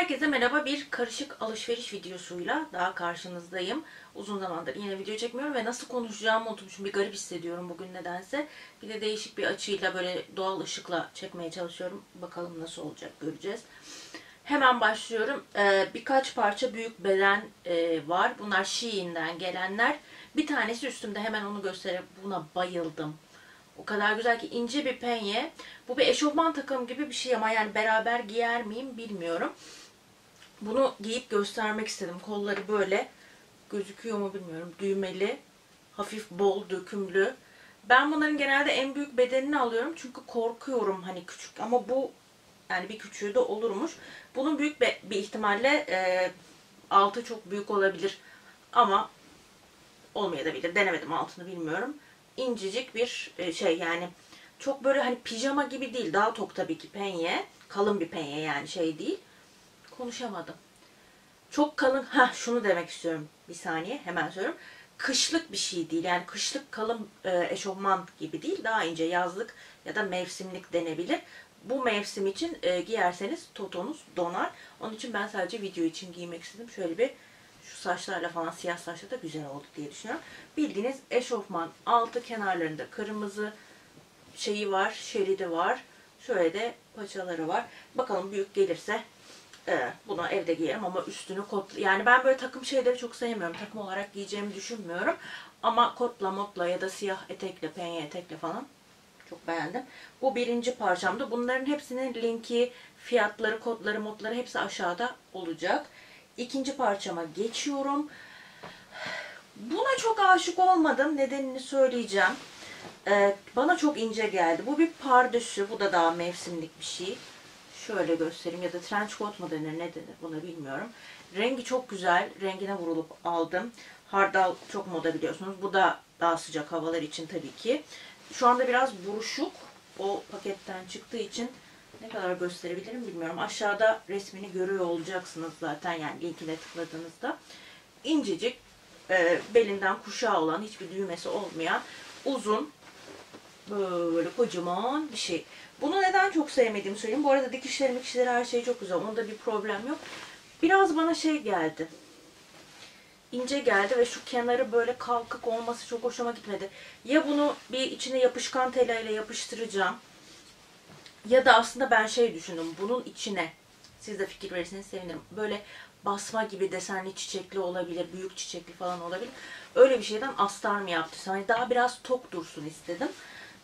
Herkese merhaba. Bir karışık alışveriş videosuyla daha karşınızdayım. Uzun zamandır yine video çekmiyorum ve nasıl konuşacağımı unutmuşum. Bir garip hissediyorum bugün nedense. Bir de değişik bir açıyla böyle doğal ışıkla çekmeye çalışıyorum. Bakalım nasıl olacak göreceğiz. Hemen başlıyorum. Ee, birkaç parça büyük beden e, var. Bunlar Shein'den gelenler. Bir tanesi üstümde hemen onu göstereyim. Buna bayıldım. O kadar güzel ki ince bir penye. Bu bir eşofman takım gibi bir şey ama yani beraber giyer miyim bilmiyorum. Bunu giyip göstermek istedim. Kolları böyle gözüküyor mu bilmiyorum. Düğmeli, hafif bol, dökümlü. Ben bunların genelde en büyük bedenini alıyorum çünkü korkuyorum hani küçük ama bu yani bir küçüğü de olurmuş. Bunun büyük bir ihtimalle e, altı çok büyük olabilir ama olmayabilir. Denemedim altını bilmiyorum. İncecik bir e, şey yani çok böyle hani pijama gibi değil. Daha tok tabii ki penye. Kalın bir penye yani şey değil. Konuşamadım. Çok kalın. Ha şunu demek istiyorum. Bir saniye hemen söylüyorum. Kışlık bir şey değil. Yani kışlık kalın e, eşofman gibi değil. Daha ince yazlık ya da mevsimlik denebilir. Bu mevsim için e, giyerseniz totonuz donar. Onun için ben sadece video için giymek istedim. Şöyle bir şu saçlarla falan siyah saçla da güzel oldu diye düşünüyorum. Bildiğiniz eşofman altı kenarlarında kırmızı şeyi var, şeridi var. Şöyle de paçaları var. Bakalım büyük gelirse e, bunu evde giyerim ama üstünü kot yani ben böyle takım şeyleri çok sevmiyorum. Takım olarak giyeceğimi düşünmüyorum. Ama kotla motla ya da siyah etekle, penye etekle falan çok beğendim. Bu birinci parçamdı. Bunların hepsinin linki, fiyatları, kodları, modları hepsi aşağıda olacak. İkinci parçama geçiyorum. Buna çok aşık olmadım. Nedenini söyleyeceğim. Ee, bana çok ince geldi. Bu bir pardösü. Bu da daha mevsimlik bir şey. Şöyle göstereyim. Ya da trench coat mu denir ne denir bunu bilmiyorum. Rengi çok güzel. Rengine vurulup aldım. Hardal çok moda biliyorsunuz. Bu da daha sıcak havalar için tabii ki. Şu anda biraz buruşuk. O paketten çıktığı için ne kadar gösterebilirim bilmiyorum. Aşağıda resmini görüyor olacaksınız zaten yani linkine tıkladığınızda. İncecik, e, belinden kuşağı olan, hiçbir düğmesi olmayan, uzun, böyle kocaman bir şey. Bunu neden çok sevmediğimi söyleyeyim. Bu arada dikişleri mikişleri her şey çok güzel. Onda bir problem yok. Biraz bana şey geldi. ince geldi ve şu kenarı böyle kalkık olması çok hoşuma gitmedi. Ya bunu bir içine yapışkan telayla yapıştıracağım ya da aslında ben şey düşündüm. Bunun içine siz de fikir verirseniz sevinirim. Böyle basma gibi desenli çiçekli olabilir. Büyük çiçekli falan olabilir. Öyle bir şeyden astar mı yaptı? Hani daha biraz tok dursun istedim.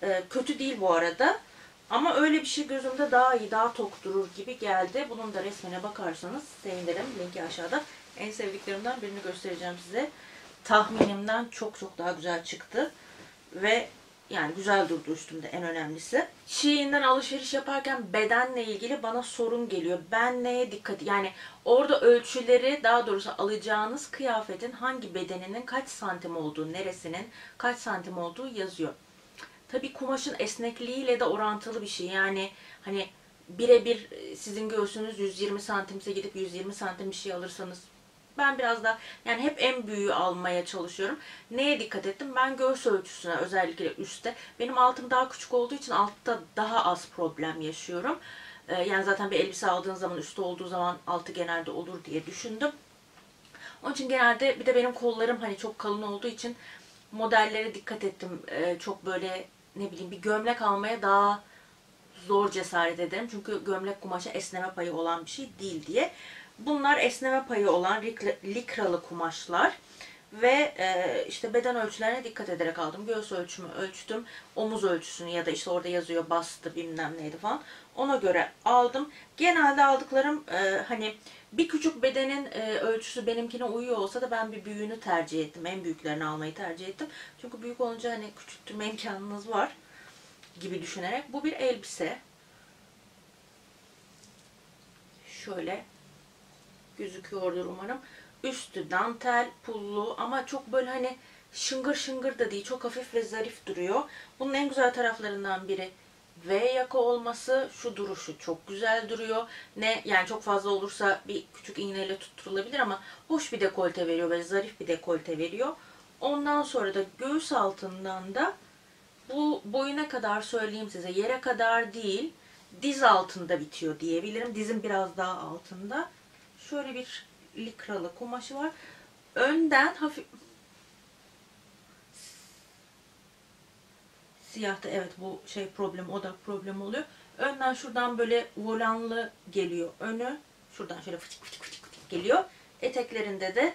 Ee, kötü değil bu arada. Ama öyle bir şey gözümde daha iyi, daha tok durur gibi geldi. Bunun da resmine bakarsanız sevinirim. Linki aşağıda. En sevdiklerimden birini göstereceğim size. Tahminimden çok çok daha güzel çıktı. Ve yani güzel durdu üstümde en önemlisi. Shein'den alışveriş yaparken bedenle ilgili bana sorun geliyor. Ben neye dikkat yani orada ölçüleri daha doğrusu alacağınız kıyafetin hangi bedeninin kaç santim olduğu, neresinin kaç santim olduğu yazıyor. Tabii kumaşın esnekliğiyle de orantılı bir şey. Yani hani birebir sizin göğsünüz 120 santimse gidip 120 santim bir şey alırsanız ben biraz da yani hep en büyüğü almaya çalışıyorum. Neye dikkat ettim? Ben göğüs ölçüsüne özellikle üstte. Benim altım daha küçük olduğu için altta daha az problem yaşıyorum. Ee, yani zaten bir elbise aldığın zaman üstte olduğu zaman altı genelde olur diye düşündüm. Onun için genelde bir de benim kollarım hani çok kalın olduğu için modellere dikkat ettim. Ee, çok böyle ne bileyim bir gömlek almaya daha zor cesaret ederim. Çünkü gömlek kumaşı esneme payı olan bir şey değil diye. Bunlar esneme payı olan likralı kumaşlar. Ve e, işte beden ölçülerine dikkat ederek aldım. Göğüs ölçümü ölçtüm. Omuz ölçüsünü ya da işte orada yazıyor bastı bilmem neydi falan. Ona göre aldım. Genelde aldıklarım e, hani bir küçük bedenin e, ölçüsü benimkine uyuyor olsa da ben bir büyüğünü tercih ettim. En büyüklerini almayı tercih ettim. Çünkü büyük olunca hani küçültme imkanınız var gibi düşünerek. Bu bir elbise. Şöyle gözüküyordur umarım. Üstü dantel, pullu ama çok böyle hani şıngır şıngır da değil. Çok hafif ve zarif duruyor. Bunun en güzel taraflarından biri V yaka olması. Şu duruşu çok güzel duruyor. Ne yani çok fazla olursa bir küçük iğneyle tutturulabilir ama hoş bir dekolte veriyor ve zarif bir dekolte veriyor. Ondan sonra da göğüs altından da bu boyuna kadar söyleyeyim size yere kadar değil diz altında bitiyor diyebilirim. Dizin biraz daha altında Şöyle bir likralı kumaşı var. Önden hafif siyahta evet bu şey problem odak problemi oluyor. Önden şuradan böyle volanlı geliyor önü. Şuradan şöyle fıçık fıçık fıçık fıçık geliyor. Eteklerinde de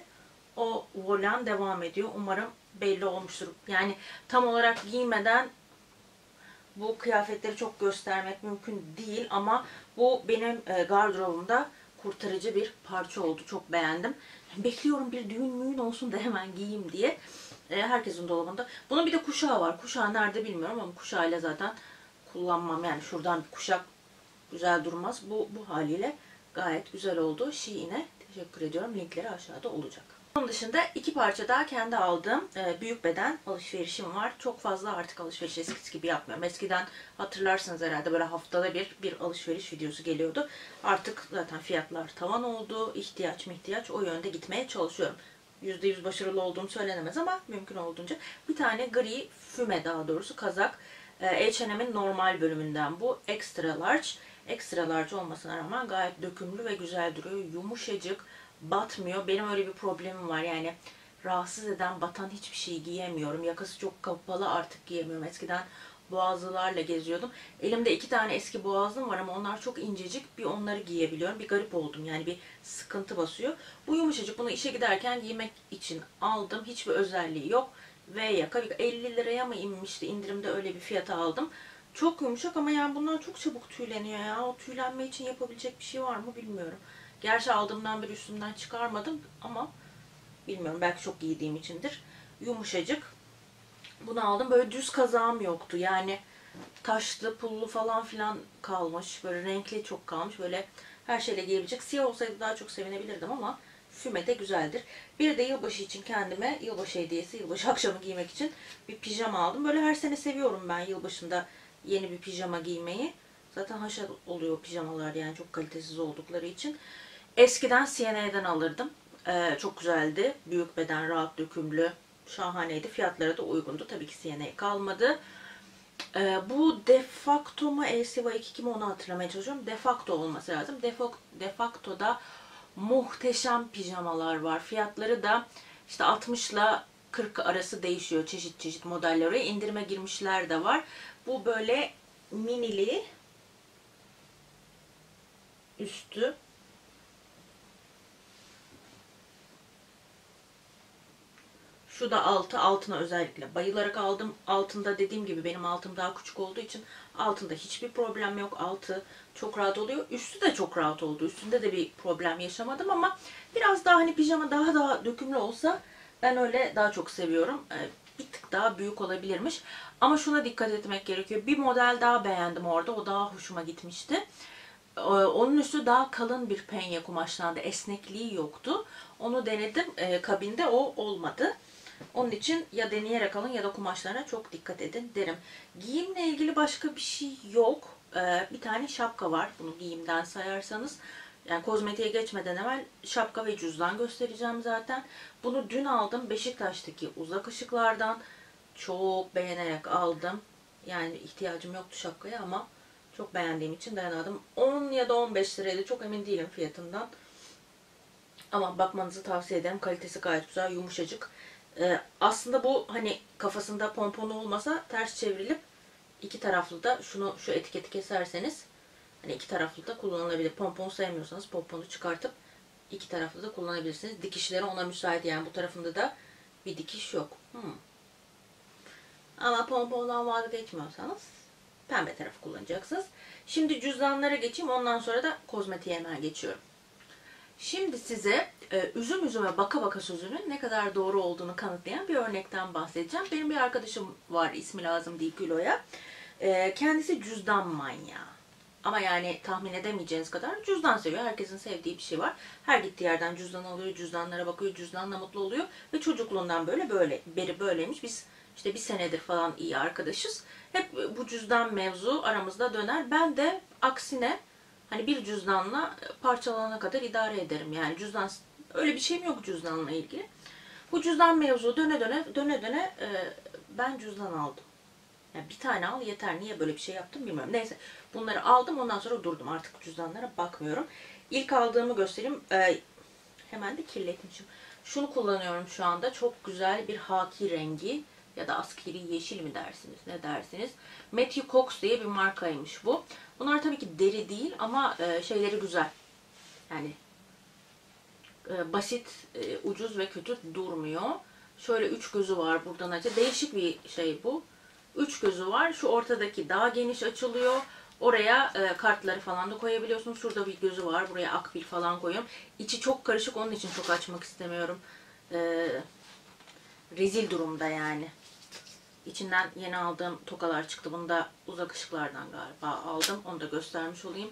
o volan devam ediyor. Umarım belli olmuştur. Yani tam olarak giymeden bu kıyafetleri çok göstermek mümkün değil ama bu benim e, gardırobumda kurtarıcı bir parça oldu. Çok beğendim. Bekliyorum bir düğün müğün olsun da hemen giyeyim diye. E, herkesin dolabında. Bunun bir de kuşağı var. Kuşağı nerede bilmiyorum ama kuşağıyla zaten kullanmam. Yani şuradan bir kuşak güzel durmaz. Bu, bu haliyle gayet güzel oldu. Şiine teşekkür ediyorum. Linkleri aşağıda olacak. Onun dışında iki parça daha kendi aldığım e, büyük beden alışverişim var. Çok fazla artık alışveriş eskisi gibi yapmıyorum. Eskiden hatırlarsınız herhalde böyle haftada bir bir alışveriş videosu geliyordu. Artık zaten fiyatlar tavan oldu. İhtiyaç mı ihtiyaç o yönde gitmeye çalışıyorum. %100 başarılı olduğum söylenemez ama mümkün olduğunca. Bir tane gri füme daha doğrusu kazak. E, H&M'in normal bölümünden bu. Extra large. Extra large olmasına rağmen gayet dökümlü ve güzel duruyor. Yumuşacık batmıyor. Benim öyle bir problemim var yani rahatsız eden batan hiçbir şey giyemiyorum. Yakası çok kapalı artık giyemiyorum. Eskiden boğazlılarla geziyordum. Elimde iki tane eski boğazlım var ama onlar çok incecik. Bir onları giyebiliyorum. Bir garip oldum yani bir sıkıntı basıyor. Bu yumuşacık bunu işe giderken giymek için aldım. Hiçbir özelliği yok. Ve yaka 50 liraya mı inmişti indirimde öyle bir fiyata aldım. Çok yumuşak ama yani bunlar çok çabuk tüyleniyor ya. O tüylenme için yapabilecek bir şey var mı bilmiyorum. Gerçi aldığımdan beri üstümden çıkarmadım ama bilmiyorum belki çok giydiğim içindir. Yumuşacık. Bunu aldım. Böyle düz kazağım yoktu. Yani taşlı, pullu falan filan kalmış. Böyle renkli çok kalmış. Böyle her şeyle giyebilecek. Siyah olsaydı daha çok sevinebilirdim ama füme de güzeldir. Bir de yılbaşı için kendime yılbaşı hediyesi, yılbaşı akşamı giymek için bir pijama aldım. Böyle her sene seviyorum ben yılbaşında yeni bir pijama giymeyi. Zaten haşat oluyor pijamalar yani çok kalitesiz oldukları için. Eskiden CNA'den alırdım. Ee, çok güzeldi. Büyük beden, rahat dökümlü, şahaneydi. Fiyatları da uygundu. Tabii ki CNA kalmadı. Ee, bu defacto mu Elsiva 2 mi onu hatırlamaya çalışıyorum. Defacto olması lazım. Defo, defacto'da muhteşem pijamalar var. Fiyatları da işte 60 ile 40 arası değişiyor. Çeşit çeşit modeller oraya. indirime girmişler de var. Bu böyle minili üstü Şu da altı. Altına özellikle bayılarak aldım. Altında dediğim gibi benim altım daha küçük olduğu için altında hiçbir problem yok. Altı çok rahat oluyor. Üstü de çok rahat oldu. Üstünde de bir problem yaşamadım ama biraz daha hani pijama daha daha dökümlü olsa ben öyle daha çok seviyorum. Ee, bir tık daha büyük olabilirmiş. Ama şuna dikkat etmek gerekiyor. Bir model daha beğendim orada. O daha hoşuma gitmişti. Ee, onun üstü daha kalın bir penye kumaşlandı. Esnekliği yoktu. Onu denedim. Ee, kabinde o olmadı. Onun için ya deneyerek alın ya da kumaşlarına çok dikkat edin derim. Giyimle ilgili başka bir şey yok. Ee, bir tane şapka var. Bunu giyimden sayarsanız. Yani kozmetiğe geçmeden evvel şapka ve cüzdan göstereceğim zaten. Bunu dün aldım. Beşiktaş'taki uzak ışıklardan. Çok beğenerek aldım. Yani ihtiyacım yoktu şapkaya ama çok beğendiğim için dayanamadım. 10 ya da 15 liraydı. Çok emin değilim fiyatından. Ama bakmanızı tavsiye ederim. Kalitesi gayet güzel, yumuşacık. Ee, aslında bu hani kafasında pomponu olmasa ters çevrilip iki taraflı da şunu şu etiketi keserseniz hani iki taraflı da kullanılabilir. Pomponu sevmiyorsanız pomponu çıkartıp iki taraflı da kullanabilirsiniz. Dikişleri ona müsait yani bu tarafında da bir dikiş yok. Hmm. Ama pompondan vazgeçmiyorsanız pembe tarafı kullanacaksınız. Şimdi cüzdanlara geçeyim ondan sonra da kozmetiğe hemen geçiyorum. Şimdi size e, üzüm üzüme baka baka sözünün ne kadar doğru olduğunu kanıtlayan bir örnekten bahsedeceğim. Benim bir arkadaşım var ismi lazım değil Gülo'ya. E, kendisi cüzdan manyağı. Ama yani tahmin edemeyeceğiniz kadar cüzdan seviyor. Herkesin sevdiği bir şey var. Her gittiği yerden cüzdan alıyor, cüzdanlara bakıyor, cüzdanla mutlu oluyor. Ve çocukluğundan böyle böyle, beri böyleymiş. Biz işte bir senedir falan iyi arkadaşız. Hep bu cüzdan mevzu aramızda döner. Ben de aksine hani bir cüzdanla parçalanana kadar idare ederim. Yani cüzdan öyle bir şeyim yok cüzdanla ilgili. Bu cüzdan mevzu döne döne döne döne e, ben cüzdan aldım. Yani bir tane al yeter. Niye böyle bir şey yaptım bilmiyorum. Neyse bunları aldım ondan sonra durdum. Artık cüzdanlara bakmıyorum. İlk aldığımı göstereyim. Ee, hemen de kirletmişim. Şunu kullanıyorum şu anda. Çok güzel bir haki rengi ya da askeri yeşil mi dersiniz ne dersiniz. Matthew Cox diye bir markaymış bu. Bunlar tabii ki deri değil ama e, şeyleri güzel. Yani e, basit, e, ucuz ve kötü durmuyor. Şöyle üç gözü var buradan açı. Değişik bir şey bu. Üç gözü var. Şu ortadaki daha geniş açılıyor. Oraya e, kartları falan da koyabiliyorsunuz. Şurada bir gözü var. Buraya akbil falan koyuyorum. İçi çok karışık. Onun için çok açmak istemiyorum. E, rezil durumda yani. İçinden yeni aldığım tokalar çıktı. Bunu da uzak ışıklardan galiba aldım. Onu da göstermiş olayım.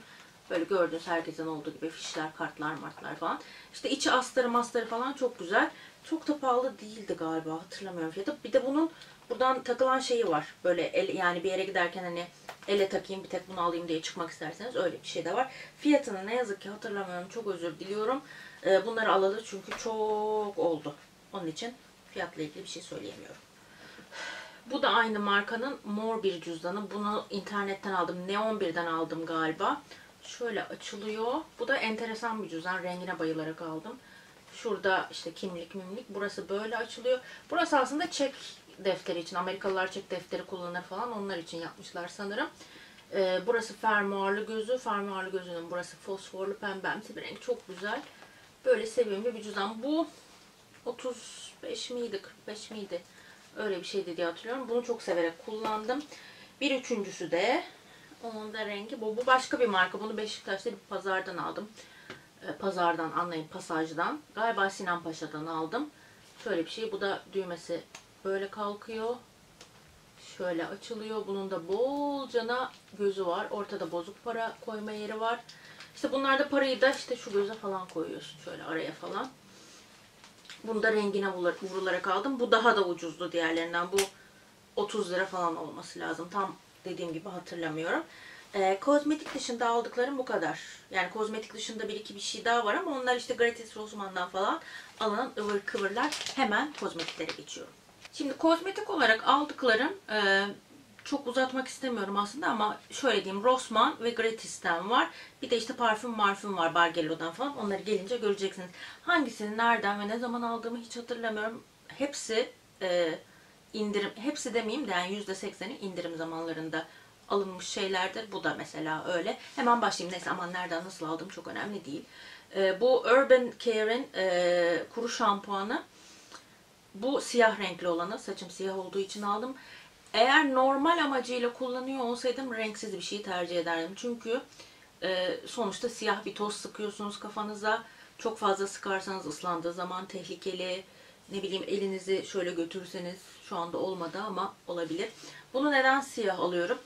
Böyle gördüğünüz herkesin olduğu gibi fişler, kartlar, martlar falan. İşte içi astarı mastarı falan çok güzel. Çok da pahalı değildi galiba hatırlamıyorum fiyatı. Bir de bunun buradan takılan şeyi var. Böyle el, yani bir yere giderken hani ele takayım bir tek bunu alayım diye çıkmak isterseniz öyle bir şey de var. Fiyatını ne yazık ki hatırlamıyorum. Çok özür diliyorum. Ee, bunları alalı çünkü çok oldu. Onun için fiyatla ilgili bir şey söyleyemiyorum. Bu da aynı markanın mor bir cüzdanı. Bunu internetten aldım. Neon birden aldım galiba. Şöyle açılıyor. Bu da enteresan bir cüzdan. Rengine bayılarak aldım. Şurada işte kimlik mimlik. Burası böyle açılıyor. Burası aslında çek defteri için. Amerikalılar çek defteri kullanır falan. Onlar için yapmışlar sanırım. Ee, burası fermuarlı gözü. Fermuarlı gözünün burası fosforlu pembemsi bir renk. Çok güzel. Böyle sevimli bir cüzdan. Bu 35 miydi 45 miydi? Öyle bir şeydi diye hatırlıyorum. Bunu çok severek kullandım. Bir üçüncüsü de onun da rengi bu. Bu başka bir marka. Bunu Beşiktaş'ta bir pazardan aldım. Ee, pazardan anlayın pasajdan. Galiba Sinan Paşa'dan aldım. Şöyle bir şey. Bu da düğmesi böyle kalkıyor. Şöyle açılıyor. Bunun da bolcana gözü var. Ortada bozuk para koyma yeri var. İşte bunlarda parayı da işte şu göze falan koyuyorsun. Şöyle araya falan. Bunu da rengine vurularak aldım. Bu daha da ucuzdu diğerlerinden. Bu 30 lira falan olması lazım. Tam dediğim gibi hatırlamıyorum. Ee, kozmetik dışında aldıklarım bu kadar. Yani kozmetik dışında bir iki bir şey daha var ama onlar işte Gratis Rossmann'dan falan alınan ıvır kıvırlar. Hemen kozmetiklere geçiyorum. Şimdi kozmetik olarak aldıklarım e, çok uzatmak istemiyorum aslında ama şöyle diyeyim Rossmann ve Gratis'ten var. Bir de işte parfüm marfüm var Bargello'dan falan. Onları gelince göreceksiniz. Hangisini nereden ve ne zaman aldığımı hiç hatırlamıyorum. Hepsi e, indirim, hepsi demeyeyim de yani %80'i indirim zamanlarında alınmış şeylerdir. Bu da mesela öyle. Hemen başlayayım. Neyse aman nereden nasıl aldım çok önemli değil. E, bu Urban Care'in e, kuru şampuanı. Bu siyah renkli olanı. Saçım siyah olduğu için aldım. Eğer normal amacıyla kullanıyor olsaydım renksiz bir şey tercih ederdim. Çünkü e, sonuçta siyah bir toz sıkıyorsunuz kafanıza. Çok fazla sıkarsanız ıslandığı zaman tehlikeli. Ne bileyim elinizi şöyle götürseniz şu anda olmadı ama olabilir. Bunu neden siyah alıyorum?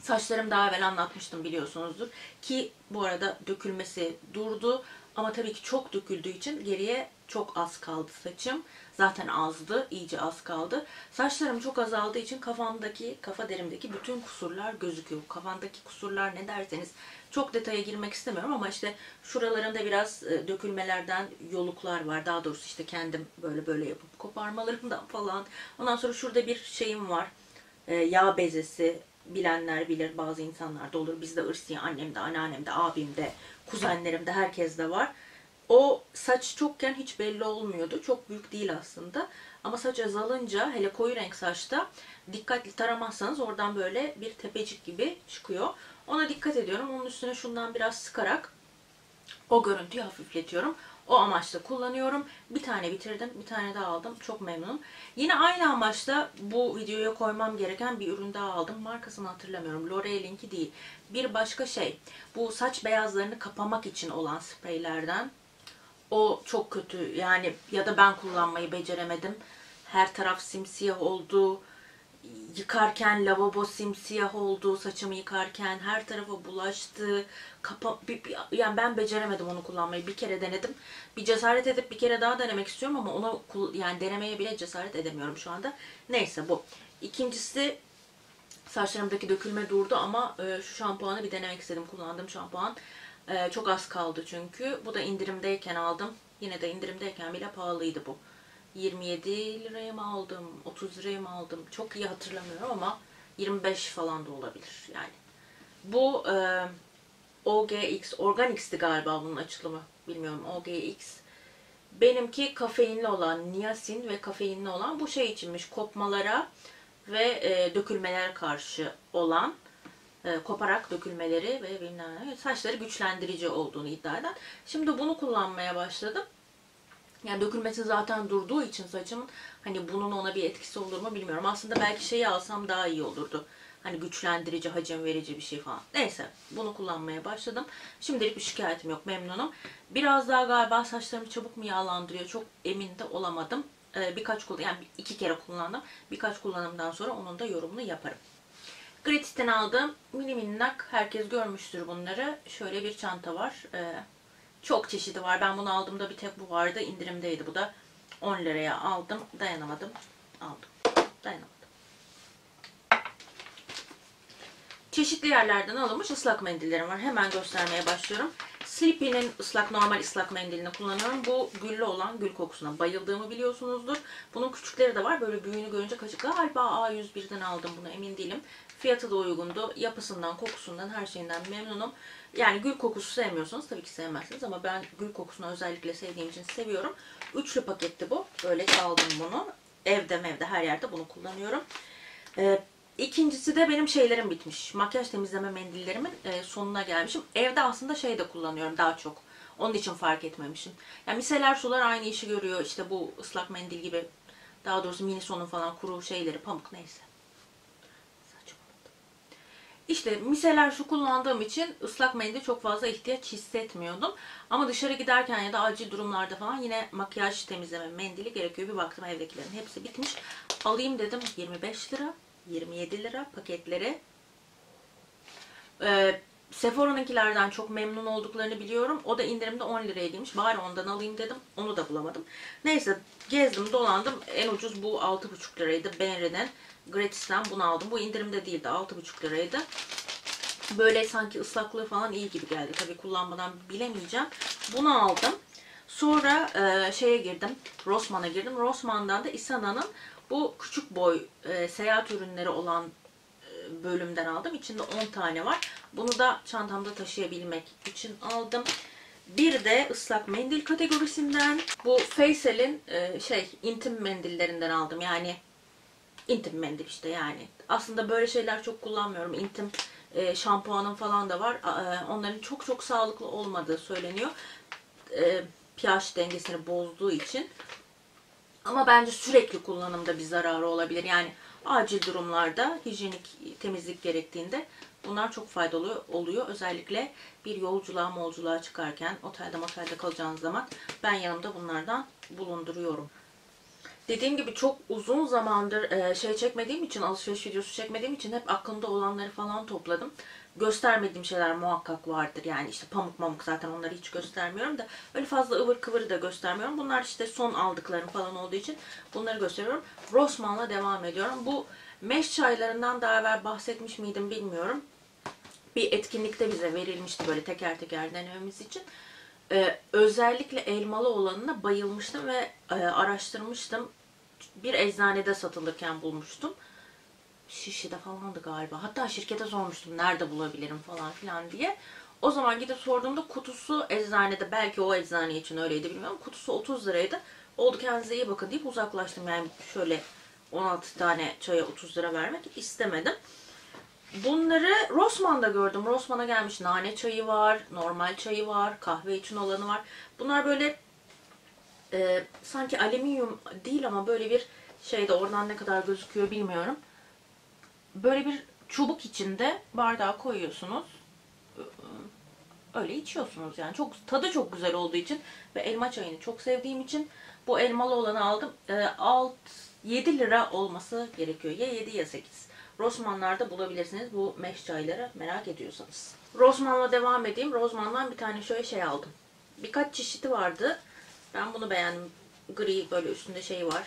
Saçlarım daha evvel anlatmıştım biliyorsunuzdur. Ki bu arada dökülmesi durdu. Ama tabii ki çok döküldüğü için geriye çok az kaldı saçım. Zaten azdı, iyice az kaldı. Saçlarım çok azaldığı için kafamdaki, kafa derimdeki bütün kusurlar gözüküyor. Kafamdaki kusurlar ne derseniz çok detaya girmek istemiyorum ama işte şuralarında biraz e, dökülmelerden yoluklar var. Daha doğrusu işte kendim böyle böyle yapıp koparmalarımdan falan. Ondan sonra şurada bir şeyim var. E, yağ bezesi bilenler bilir bazı insanlar da olur. Bizde ırsi annemde, anneannemde, abimde, kuzenlerimde herkeste var. O saç çokken hiç belli olmuyordu. Çok büyük değil aslında. Ama saç azalınca hele koyu renk saçta dikkatli taramazsanız oradan böyle bir tepecik gibi çıkıyor. Ona dikkat ediyorum. Onun üstüne şundan biraz sıkarak o görüntüyü hafifletiyorum. O amaçla kullanıyorum. Bir tane bitirdim. Bir tane daha aldım. Çok memnunum. Yine aynı amaçla bu videoya koymam gereken bir ürün daha aldım. Markasını hatırlamıyorum. L'Oreal'inki değil. Bir başka şey. Bu saç beyazlarını kapamak için olan spreylerden. O çok kötü. Yani ya da ben kullanmayı beceremedim. Her taraf simsiyah oldu. Yıkarken lavabo simsiyah oldu. Saçımı yıkarken her tarafa bulaştı. Kapa bir, bir, yani ben beceremedim onu kullanmayı. Bir kere denedim. Bir cesaret edip bir kere daha denemek istiyorum ama onu yani denemeye bile cesaret edemiyorum şu anda. Neyse bu. İkincisi saçlarımdaki dökülme durdu ama e, şu şampuanı bir denemek istedim. Kullandığım şampuan. Ee, çok az kaldı çünkü. Bu da indirimdeyken aldım. Yine de indirimdeyken bile pahalıydı bu. 27 liraya mı aldım? 30 liraya mı aldım? Çok iyi hatırlamıyorum ama 25 falan da olabilir yani. Bu e, OGX, Organix'ti galiba bunun açılımı. Bilmiyorum OGX. Benimki kafeinli olan, niasin ve kafeinli olan bu şey içinmiş. Kopmalara ve e, dökülmelere karşı olan e, koparak dökülmeleri ve bilmem ne, saçları güçlendirici olduğunu iddia eden. Şimdi bunu kullanmaya başladım. Yani dökülmesi zaten durduğu için saçımın hani bunun ona bir etkisi olur mu bilmiyorum. Aslında belki şeyi alsam daha iyi olurdu. Hani güçlendirici, hacim verici bir şey falan. Neyse bunu kullanmaya başladım. Şimdilik bir şikayetim yok memnunum. Biraz daha galiba saçlarımı çabuk mu yağlandırıyor çok emin de olamadım. Ee, birkaç kullan yani iki kere kullandım. Birkaç kullanımdan sonra onun da yorumunu yaparım. Gratis'ten aldığım mini minnak herkes görmüştür bunları. Şöyle bir çanta var. Ee, çok çeşidi var. Ben bunu aldığımda bir tek bu vardı. İndirimdeydi bu da. 10 liraya aldım. Dayanamadım. Aldım. Dayanamadım. Çeşitli yerlerden alınmış ıslak mendillerim var. Hemen göstermeye başlıyorum. Sleepy'nin ıslak normal ıslak mendilini kullanıyorum. Bu güllü olan gül kokusuna bayıldığımı biliyorsunuzdur. Bunun küçükleri de var. Böyle büyüğünü görünce kaçık. Galiba A101'den aldım bunu emin değilim. Fiyatı da uygundu. Yapısından, kokusundan, her şeyinden memnunum. Yani gül kokusu sevmiyorsanız tabii ki sevmezsiniz ama ben gül kokusunu özellikle sevdiğim için seviyorum. Üçlü paketti bu. Böyle aldım bunu. Evde mevde her yerde bunu kullanıyorum. Ee, İkincisi de benim şeylerim bitmiş. Makyaj temizleme mendillerimin e, sonuna gelmişim. Evde aslında şey de kullanıyorum daha çok. Onun için fark etmemişim. Yani miseler sular aynı işi görüyor. İşte bu ıslak mendil gibi. Daha doğrusu mini sonun falan kuru şeyleri pamuk neyse. İşte miseler su kullandığım için ıslak mendil çok fazla ihtiyaç hissetmiyordum. Ama dışarı giderken ya da acil durumlarda falan yine makyaj temizleme mendili gerekiyor. Bir baktım evdekilerin hepsi bitmiş. Alayım dedim 25 lira. 27 lira paketleri. Ee, Sephora'nınkilerden çok memnun olduklarını biliyorum. O da indirimde 10 liraya girmiş. Bari ondan alayım dedim. Onu da bulamadım. Neyse gezdim dolandım. En ucuz bu 6,5 liraydı. Benri'den Gratis'ten bunu aldım. Bu indirimde değildi. 6,5 liraydı. Böyle sanki ıslaklığı falan iyi gibi geldi. Tabii kullanmadan bilemeyeceğim. Bunu aldım. Sonra e, şeye girdim. Rossmann'a girdim. Rossmann'dan da Isana'nın bu küçük boy e, seyahat ürünleri olan e, bölümden aldım. İçinde 10 tane var. Bunu da çantamda taşıyabilmek için aldım. Bir de ıslak mendil kategorisinden bu Faysal'in e, şey intim mendillerinden aldım. Yani intim mendil işte yani. Aslında böyle şeyler çok kullanmıyorum. İntim e, şampuanım falan da var. E, onların çok çok sağlıklı olmadığı söyleniyor. E, pH dengesini bozduğu için. Ama bence sürekli kullanımda bir zararı olabilir. Yani acil durumlarda hijyenik temizlik gerektiğinde bunlar çok faydalı oluyor. Özellikle bir yolculuğa molculuğa çıkarken otelde motelde kalacağınız zaman ben yanımda bunlardan bulunduruyorum. Dediğim gibi çok uzun zamandır e, şey çekmediğim için, alışveriş videosu çekmediğim için hep aklımda olanları falan topladım. Göstermediğim şeyler muhakkak vardır. Yani işte pamuk mamuk zaten onları hiç göstermiyorum da öyle fazla ıvır kıvırı da göstermiyorum. Bunlar işte son aldıklarım falan olduğu için bunları gösteriyorum. Rossmann'la devam ediyorum. Bu meş çaylarından daha evvel bahsetmiş miydim bilmiyorum. Bir etkinlikte bize verilmişti böyle teker teker denememiz için. Ee, özellikle elmalı olanına bayılmıştım ve e, araştırmıştım bir eczanede satılırken bulmuştum. Şişli'de falandı galiba. Hatta şirkete sormuştum nerede bulabilirim falan filan diye. O zaman gidip sorduğumda kutusu eczanede belki o eczane için öyleydi bilmiyorum. Kutusu 30 liraydı. Oldu kendinize iyi bakın deyip uzaklaştım. Yani şöyle 16 tane çaya 30 lira vermek istemedim. Bunları Rossmann'da gördüm. Rossmann'a gelmiş nane çayı var, normal çayı var, kahve için olanı var. Bunlar böyle e, sanki alüminyum değil ama böyle bir şeyde oradan ne kadar gözüküyor bilmiyorum. Böyle bir çubuk içinde bardağa koyuyorsunuz. Öyle içiyorsunuz yani. Çok tadı çok güzel olduğu için ve elma çayını çok sevdiğim için bu elmalı olanı aldım. E, alt 7 lira olması gerekiyor. Ya 7 ya 8. Rossmann'larda bulabilirsiniz bu meş çayları merak ediyorsanız. Rossmann'la devam edeyim. Rossmann'dan bir tane şöyle şey aldım. Birkaç çeşidi vardı. Ben bunu beğendim. Gri böyle üstünde şey var.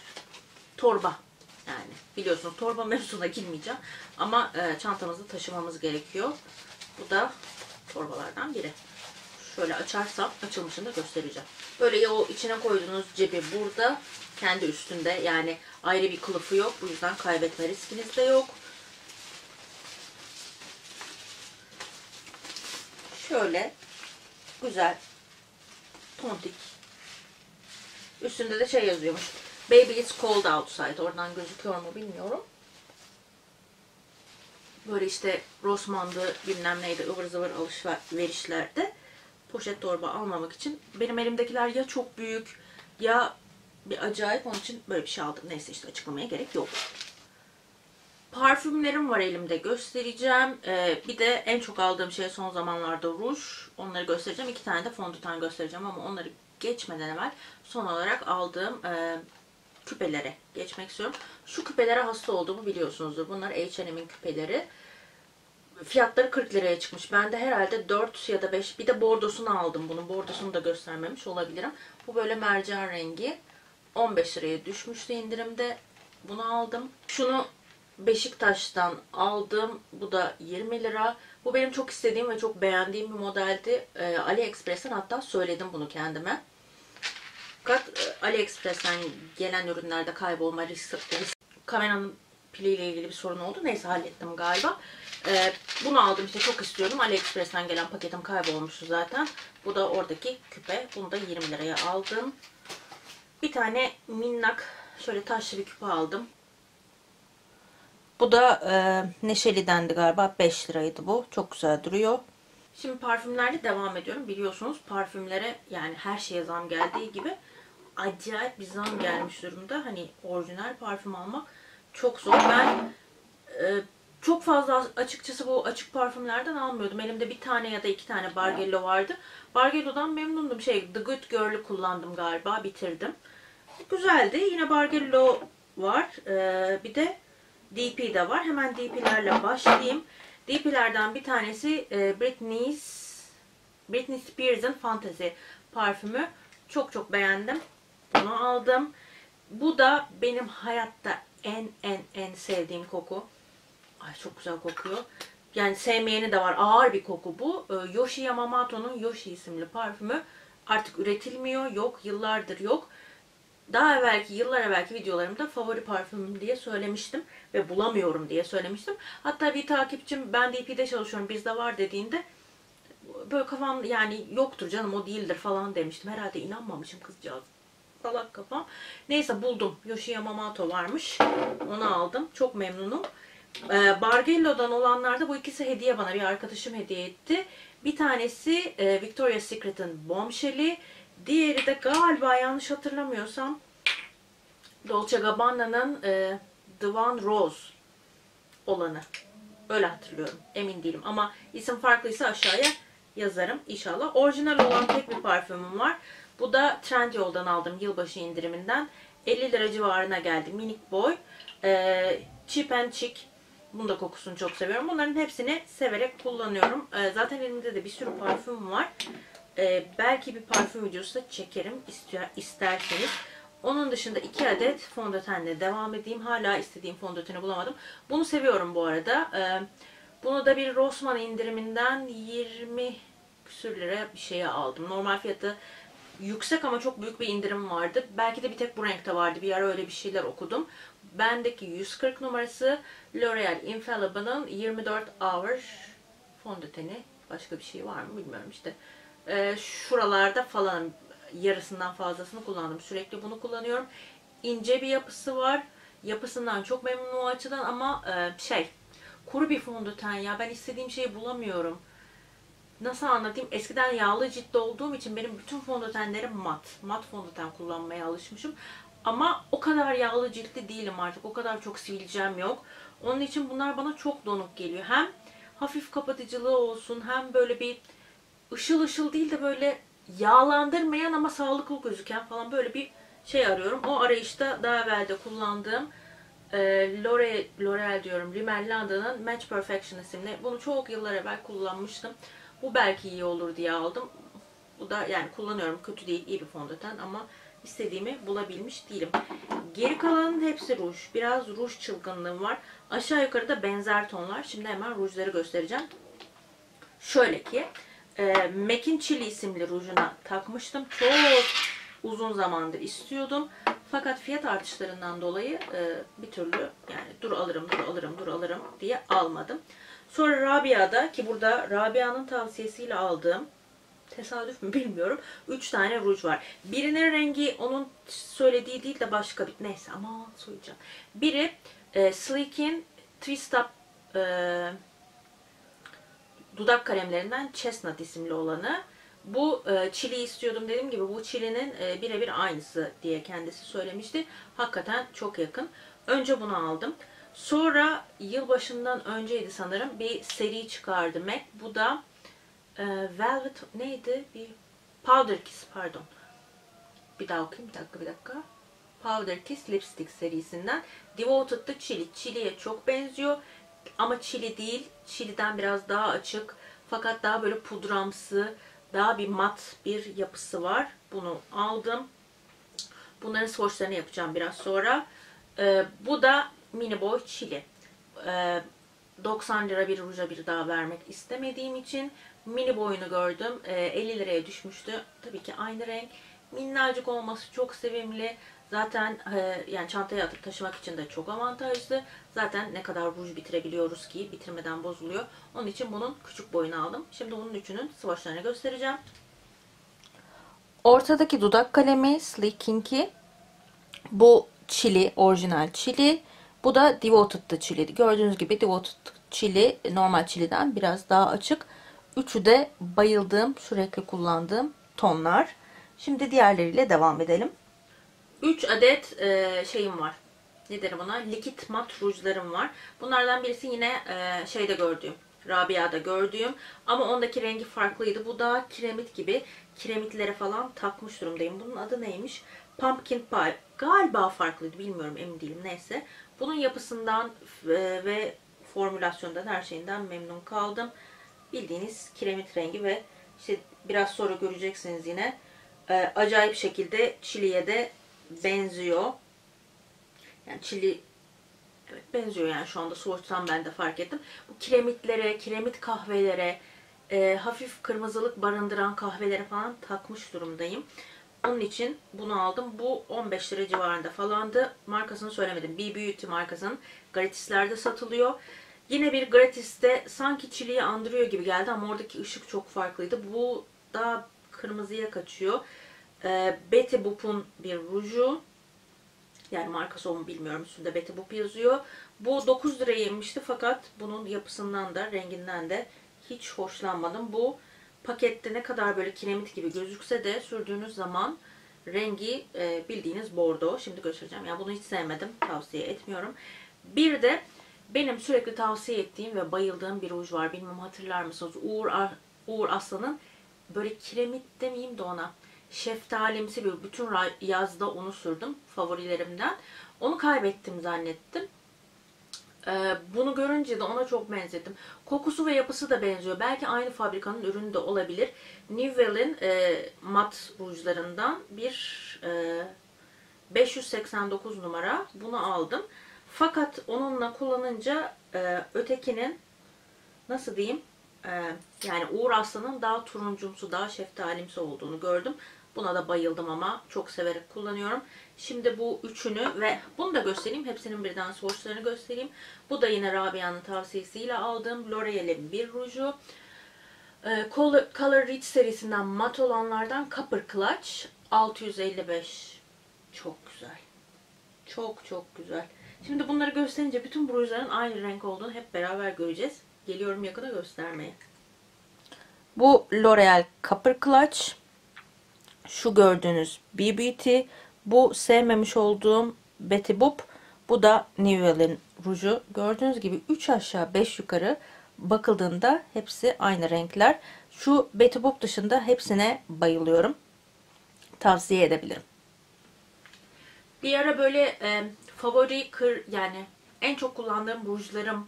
Torba. Yani biliyorsunuz torba mevzusuna girmeyeceğim. Ama e, çantamızı taşımamız gerekiyor. Bu da torbalardan biri. Şöyle açarsam açılmışını da göstereceğim. Böyle o içine koyduğunuz cebi burada. Kendi üstünde yani ayrı bir kılıfı yok. Bu yüzden kaybetme riskiniz de yok. Şöyle güzel tontik. Üstünde de şey yazıyormuş. Baby it's cold outside. Oradan gözüküyor mu bilmiyorum. Böyle işte Rossmann'dı bilmem neydi ıvır zıvır alışverişlerde poşet torba almamak için. Benim elimdekiler ya çok büyük ya bir acayip onun için böyle bir şey aldım. Neyse işte açıklamaya gerek yok. Parfümlerim var elimde göstereceğim. Ee, bir de en çok aldığım şey son zamanlarda ruj. Onları göstereceğim. İki tane de fondöten göstereceğim ama onları geçmeden evvel son olarak aldığım e, küpelere geçmek istiyorum. Şu küpelere hasta olduğumu biliyorsunuzdur. Bunlar H&M'in küpeleri. Fiyatları 40 liraya çıkmış. Ben de herhalde 4 ya da 5 bir de bordosunu aldım bunun. Bordosunu da göstermemiş olabilirim. Bu böyle mercan rengi. 15 liraya düşmüştü indirimde. Bunu aldım. Şunu Beşiktaş'tan aldım. Bu da 20 lira. Bu benim çok istediğim ve çok beğendiğim bir modeldi. Ee, AliExpress'ten hatta söyledim bunu kendime. Fakat e, AliExpress'ten gelen ürünlerde kaybolma riski, risk, kameranın piliyle ilgili bir sorun oldu. Neyse hallettim galiba. Ee, bunu aldım işte çok istiyordum. AliExpress'ten gelen paketim kaybolmuştu zaten. Bu da oradaki küpe. Bunu da 20 liraya aldım. Bir tane minnak şöyle taşlı bir küpe aldım. Bu da e, Neşeli'dendi galiba. 5 liraydı bu. Çok güzel duruyor. Şimdi parfümlerle devam ediyorum. Biliyorsunuz parfümlere yani her şeye zam geldiği gibi acayip bir zam gelmiş durumda. Hani orijinal parfüm almak çok zor. Ben e, çok fazla açıkçası bu açık parfümlerden almıyordum. Elimde bir tane ya da iki tane Bargello vardı. Bargello'dan memnundum. Şey The Good Girl'ü kullandım galiba. Bitirdim. Güzeldi. Yine Bargello var. Ee, bir de DP de var. Hemen DP'lerle başlayayım. DP'lerden bir tanesi e, Britney's Britney Spears'ın Fantasy parfümü. Çok çok beğendim. Bunu aldım. Bu da benim hayatta en en en sevdiğim koku. Ay çok güzel kokuyor. Yani sevmeyeni de var. Ağır bir koku bu. Ee, Yoshi Yamamoto'nun Yoshi isimli parfümü. Artık üretilmiyor. Yok. Yıllardır yok. Daha evvelki, yıllar evvelki videolarımda favori parfümüm diye söylemiştim. Ve bulamıyorum diye söylemiştim. Hatta bir takipçim ben DP'de çalışıyorum bizde var dediğinde böyle kafam yani yoktur canım o değildir falan demiştim. Herhalde inanmamışım kızcağız. Salak kafam. Neyse buldum. Yoshi Yamamoto varmış. Onu aldım. Çok memnunum. Ee, Bargello'dan olanlarda bu ikisi hediye bana. Bir arkadaşım hediye etti. Bir tanesi e, Victoria's Secret'ın Bombshell'i. Diğeri de galiba yanlış hatırlamıyorsam Dolce Gabbana'nın e, One Rose olanı. Öyle hatırlıyorum. Emin değilim. Ama isim farklıysa aşağıya yazarım inşallah. Orijinal olan tek bir parfümüm var. Bu da Trendyol'dan aldım yılbaşı indiriminden. 50 lira civarına geldi. Minik boy. Ee, cheap and chic. Bunun da kokusunu çok seviyorum. Bunların hepsini severek kullanıyorum. Ee, zaten elimde de bir sürü parfüm var. Ee, belki bir parfüm videosu da çekerim istiyor, isterseniz. Onun dışında 2 adet fondötenle devam edeyim. Hala istediğim fondöteni bulamadım. Bunu seviyorum bu arada. Ee, bunu da bir Rossmann indiriminden 20 küsür lira bir şeye aldım. Normal fiyatı yüksek ama çok büyük bir indirim vardı. Belki de bir tek bu renkte vardı. Bir ara öyle bir şeyler okudum. Bendeki 140 numarası L'Oreal Infallible'ın 24 Hour fondöteni. Başka bir şey var mı bilmiyorum işte. Ee, şuralarda falan yarısından fazlasını kullandım. Sürekli bunu kullanıyorum. İnce bir yapısı var. Yapısından çok memnunum o açıdan ama e, şey kuru bir fondöten ya. Ben istediğim şeyi bulamıyorum. Nasıl anlatayım? Eskiden yağlı ciltli olduğum için benim bütün fondötenlerim mat. Mat fondöten kullanmaya alışmışım. Ama o kadar yağlı ciltli değilim artık. O kadar çok sivilcem yok. Onun için bunlar bana çok donuk geliyor. Hem hafif kapatıcılığı olsun hem böyle bir ışıl ışıl değil de böyle yağlandırmayan ama sağlıklı gözüken falan böyle bir şey arıyorum. O arayışta daha evvel de kullandığım e, L'Oreal diyorum. Rimmel London'ın Match Perfection isimli. Bunu çok yıllar evvel kullanmıştım. Bu belki iyi olur diye aldım. Bu da yani kullanıyorum. Kötü değil, iyi bir fondöten ama istediğimi bulabilmiş değilim. Geri kalanın hepsi ruj. Biraz ruj çılgınlığım var. Aşağı yukarı da benzer tonlar. Şimdi hemen rujları göstereceğim. Şöyle ki e, MAC'in Chili isimli rujuna takmıştım. Çok uzun zamandır istiyordum. Fakat fiyat artışlarından dolayı e, bir türlü yani dur alırım, dur alırım, dur alırım diye almadım. Sonra Rabia'da ki burada Rabia'nın tavsiyesiyle aldığım tesadüf mü bilmiyorum. 3 tane ruj var. Birinin rengi onun söylediği değil de başka bir. Neyse ama söyleyeceğim. Biri e, Sleek'in Twist Up e, dudak kalemlerinden Chestnut isimli olanı. Bu e, çili istiyordum dediğim gibi bu çilinin e, birebir aynısı diye kendisi söylemişti. Hakikaten çok yakın. Önce bunu aldım. Sonra yılbaşından önceydi sanırım bir seri çıkardı MAC. Bu da e, Velvet neydi? Bir Powder Kiss pardon. Bir daha okuyayım bir dakika bir dakika. Powder Kiss Lipstick serisinden. Devoted'da Chili. Chili'ye çok benziyor. Ama Chili değil. Chili'den biraz daha açık. Fakat daha böyle pudramsı, daha bir mat bir yapısı var. Bunu aldım. Bunların swatchlarını yapacağım biraz sonra. Ee, bu da Mini Boy Chili. Ee, 90 lira bir ruja bir daha vermek istemediğim için mini boyunu gördüm. Ee, 50 liraya düşmüştü. Tabii ki aynı renk. Minnacık olması çok sevimli. Zaten e, yani çantaya atıp taşımak için de çok avantajlı. Zaten ne kadar ruj bitirebiliyoruz ki bitirmeden bozuluyor. Onun için bunun küçük boyunu aldım. Şimdi bunun üçünün swatchlarını göstereceğim. Ortadaki dudak kalemi Sleeking'i. Bu çili, orijinal çili. Bu da Devoted'da çili. Gördüğünüz gibi Devoted çili normal çiliden biraz daha açık. Üçü de bayıldığım, sürekli kullandığım tonlar. Şimdi diğerleriyle devam edelim. 3 adet e, şeyim var. Ne derim ona? Likit mat rujlarım var. Bunlardan birisi yine e, şeyde gördüğüm. Rabia'da gördüğüm. Ama ondaki rengi farklıydı. Bu da kiremit gibi. Kiremitlere falan takmış durumdayım. Bunun adı neymiş? Pumpkin Pie. Galiba farklıydı. Bilmiyorum emin değilim. Neyse. Bunun yapısından e, ve formülasyondan her şeyinden memnun kaldım. Bildiğiniz kiremit rengi ve işte biraz sonra göreceksiniz yine. E, acayip şekilde çiliye de benziyor. Yani çili evet benziyor yani şu anda soğutsam ben de fark ettim. Bu kiremitlere, kiremit kahvelere, e, hafif kırmızılık barındıran kahvelere falan takmış durumdayım. Onun için bunu aldım. Bu 15 lira civarında falandı. Markasını söylemedim. B Beauty markasının gratislerde satılıyor. Yine bir gratiste sanki çiliyi andırıyor gibi geldi ama oradaki ışık çok farklıydı. Bu daha kırmızıya kaçıyor. Ee, Betty Boop'un bir ruju. Yani markası o mu bilmiyorum. Üstünde Betty Boop yazıyor. Bu 9 liraya yemişti fakat bunun yapısından da renginden de hiç hoşlanmadım. Bu pakette ne kadar böyle kiremit gibi gözükse de sürdüğünüz zaman rengi e, bildiğiniz bordo. Şimdi göstereceğim. Yani bunu hiç sevmedim. Tavsiye etmiyorum. Bir de benim sürekli tavsiye ettiğim ve bayıldığım bir ruj var. Bilmem hatırlar mısınız? Uğur, Uğur Aslan'ın böyle kiremit demeyeyim de ona şeftalimsi bir bütün yazda onu sürdüm favorilerimden. Onu kaybettim zannettim. Ee, bunu görünce de ona çok benzettim. Kokusu ve yapısı da benziyor. Belki aynı fabrikanın ürünü de olabilir. Nivell'in e, mat rujlarından bir e, 589 numara. Bunu aldım. Fakat onunla kullanınca e, ötekinin nasıl diyeyim e, yani Uğur Aslan'ın daha turuncumsu, daha şeftalimsi olduğunu gördüm. Buna da bayıldım ama çok severek kullanıyorum. Şimdi bu üçünü ve bunu da göstereyim. Hepsinin birden swatchlarını göstereyim. Bu da yine Rabia'nın tavsiyesiyle aldığım L'Oreal'in bir ruju. Ee, Color, Rich serisinden mat olanlardan Copper Clutch 655. Çok güzel. Çok çok güzel. Şimdi bunları gösterince bütün bu aynı renk olduğunu hep beraber göreceğiz. Geliyorum yakına göstermeye. Bu L'Oreal Copper Clutch. Şu gördüğünüz BBT. Bu sevmemiş olduğum Betty Boop. Bu da Nivell'in ruju. Gördüğünüz gibi 3 aşağı 5 yukarı bakıldığında hepsi aynı renkler. Şu Betty Boop dışında hepsine bayılıyorum. Tavsiye edebilirim. Bir ara böyle e, favori kır yani en çok kullandığım rujlarım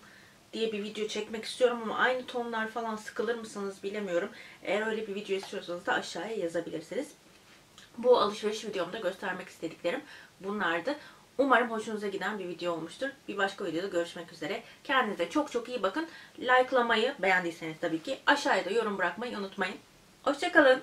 diye bir video çekmek istiyorum ama aynı tonlar falan sıkılır mısınız bilemiyorum. Eğer öyle bir video istiyorsanız da aşağıya yazabilirsiniz. Bu alışveriş videomda göstermek istediklerim bunlardı. Umarım hoşunuza giden bir video olmuştur. Bir başka videoda görüşmek üzere. Kendinize çok çok iyi bakın. Like'lamayı beğendiyseniz tabii ki aşağıya da yorum bırakmayı unutmayın. Hoşçakalın.